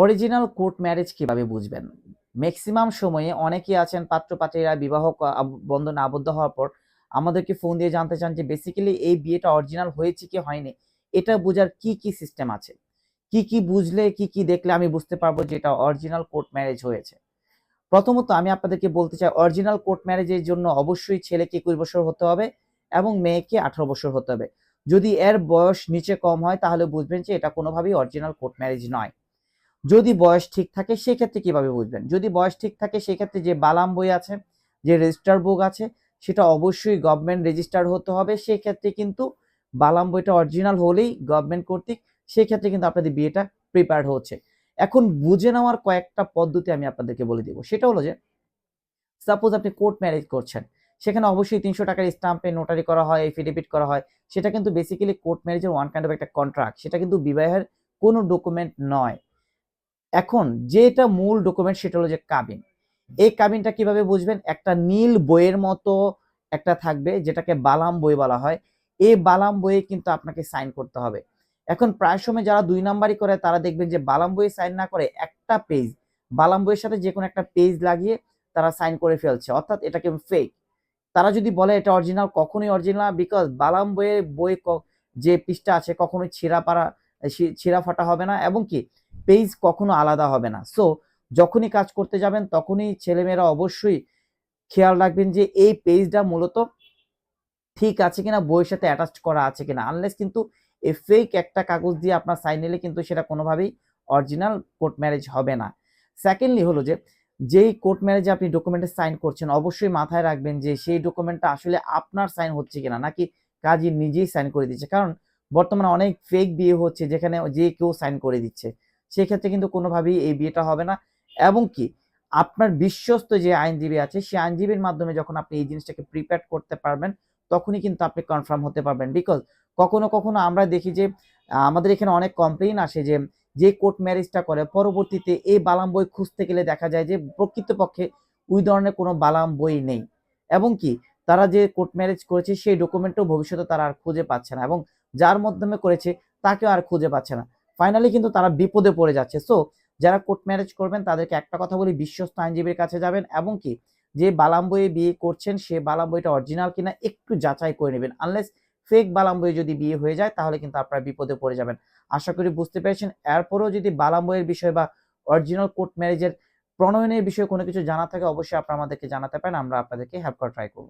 Original court marriage কীভাবে বুঝবেন? Maximum সময়ে অনেকেই আছেন পাত্রপাত্রীরা বিবাহ বন্ধনে আবদ্ধ হওয়ার পর আমাদেরকে ফোন দিয়ে জানতে চান যে বেসিক্যালি এই বিয়েটা অরিজিনাল হয়েছে কি হয়নি? এটা বোঝার কি কি সিস্টেম আছে? কি কি বুঝলে, কি কি দেখলে আমি বুঝতে পারব যে এটা অরিজিনাল কোর্ট ম্যারেজ হয়েছে? প্রথমত আমি আপনাদেরকে বলতে চাই অরিজিনাল কোর্ট ম্যারেজের জন্য অবশ্যই ছেলেকে একুশ বছর হতে হবে এবং মেয়েকে আঠারো বছর হতে হবে। যদি এর বয়স নিচে কম হয় তাহলে বুঝবেন যে এটা কোনোভাবেই অরিজিনাল কোর্ট ম্যারেজ নয়। যদি বয়স ঠিক থাকে, সেক্ষেত্রে কীভাবে বুঝবেন? যদি বয়স ঠিক থাকে, সেক্ষেত্রে যে বালাম বই আছে, যে রেজিস্টার বুক আছে, সেটা অবশ্যই গভর্নমেন্ট রেজিস্টার হতে হবে। সেক্ষেত্রে কিন্তু বালাম বইটা অরিজিনাল হলেই গভর্নমেন্ট কর্তৃক সেক্ষেত্রে কিন্তু আপনাদের বিয়েটা প্রিপেয়ার হচ্ছে। এখন বুঝে নেওয়ার কয়েকটা পদ্ধতি আমি আপনাদেরকে বলে দিব। সেটা হলো যে সাপোজ আপনি কোর্ট ম্যারেজ করছেন, সেখানে অবশ্যই তিনশো টাকার স্টাম্পে নোটারি করা হয় এফিডেভিট করা হয়। সেটা কিন্তু বেসিক্যালি কোর্ট ম্যারেজের ওয়ান কাইন্ড অফ একটা কন্ট্রাক্ট সেটা কিন্তু বিবাহের কোনো ডকুমেন্ট নয়। এখন যেটা মূল ডকুমেন্ট সেটা হলো যে কাবিন এই কাবিনটা কীভাবে বুঝবেন? একটা নীল বইয়ের মতো একটা থাকবে, যেটাকে বালাম বই বলা হয়। এই বালাম বইয়ে কিন্তু আপনাকে সাইন করতে হবে। এখন প্রায় সময় যারা দুই নাম্বারই করে, তারা দেখবেন যে বালাম বইয়ে সাইন না করে একটা পেজ বালাম বইয়ের সাথে যে কোনো একটা পেজ লাগিয়ে তারা সাইন করে ফেলছে। অর্থাৎ এটাকে ফেক তারা যদি বলে এটা অরিজিনাল কখনোই অরিজিনাল বিকজ বালাম বইয়ে বই যে পৃষ্ঠা আছে, কখনোই ছিঁড়া পাড়া ছিঁড়া ফাটা হবে না। এবং কি? পেজ কখনো আলাদা হবে না। সো যখনই কাজ করতে যাবেন, তখনই ছেলেমেয়েরা অবশ্যই খেয়াল রাখবেন যে এই পেজটা মূলত ঠিক আছে কিনা, বইয়ের সাথে অ্যাটাচ করা আছে কিনা। আনলেস কিন্তু এই ফেক একটা কাগজ দিয়ে আপনার সাইন নিলে কিন্তু সেটা কোনোভাবেই অরিজিনাল কোর্ট ম্যারেজ হবে না। সেকেন্ডলি হলো যে, যেই কোর্ট ম্যারেজে আপনি ডকুমেন্টে সাইন করছেন, অবশ্যই মাথায় রাখবেন যে সেই ডকুমেন্টটা আসলে আপনার সাইন হচ্ছে কিনা, নাকি কাজী নিজেই সাইন করে দিচ্ছে। কারণ বর্তমানে অনেক ফেক বিয়ে হচ্ছে যেখানে যে কেউ সাইন করে দিচ্ছে। সেক্ষেত্রে কিন্তু কোনোভাবেই এই বিয়েটা হবে না। এবং কি, আপনার বিশ্বস্ত যে আইনজীবী আছে সেই আইনজীবীর মাধ্যমে যখন আপনি এই জিনিসটাকে প্রিপেয়ার করতে পারবেন, তখনই কিন্তু আপনি কনফার্ম হতে পারবেন। বিকজ কখনো কখনো আমরা দেখি যে, আমাদের এখানে অনেক কমপ্লেইন আসে যে যে কোর্ট ম্যারেজটা করে, পরবর্তীতে এই বালাম বই খুঁজতে গেলে দেখা যায় যে, প্রকৃতপক্ষে ওই ধরনের কোনো বালাম বই নেই। এবং কি, তারা যে কোর্ট ম্যারেজ করেছে, সেই ডকুমেন্টও ভবিষ্যতে তারা আর খুঁজে পাচ্ছে না। এবং যার মাধ্যমে করেছে, তাকেও আর খুঁজে পাচ্ছে না। ফাইনালি কিন্তু তারা বিপদে পড়ে যাচ্ছে। সো যারা কোর্ট ম্যারেজ করবেন, তাদেরকে একটা কথা বলি, বিশ্বস্ত আইনজীবীর কাছে যাবেন এবং কি, যে বালাম বইয়ে বিয়ে করছেন, সে বালাম বইটা অরিজিনাল কিনা একটু যাচাই করে নেবেন। আনলেস ফেক বালাম বইয়ে যদি বিয়ে হয়ে যায়, তাহলে কিন্তু আপনারা বিপদে পড়ে যাবেন। আশা করি বুঝতে পেরেছেন। এরপরেও যদি বালাম বইয়ের বিষয় বা অরিজিনাল কোর্ট ম্যারেজের প্রণয়নের বিষয়ে কোনো কিছু জানা থাকে, অবশ্যই আপনারা আমাদেরকে জানাতে পারেন। আমরা আপনাদেরকে হেল্প করা ট্রাই করব।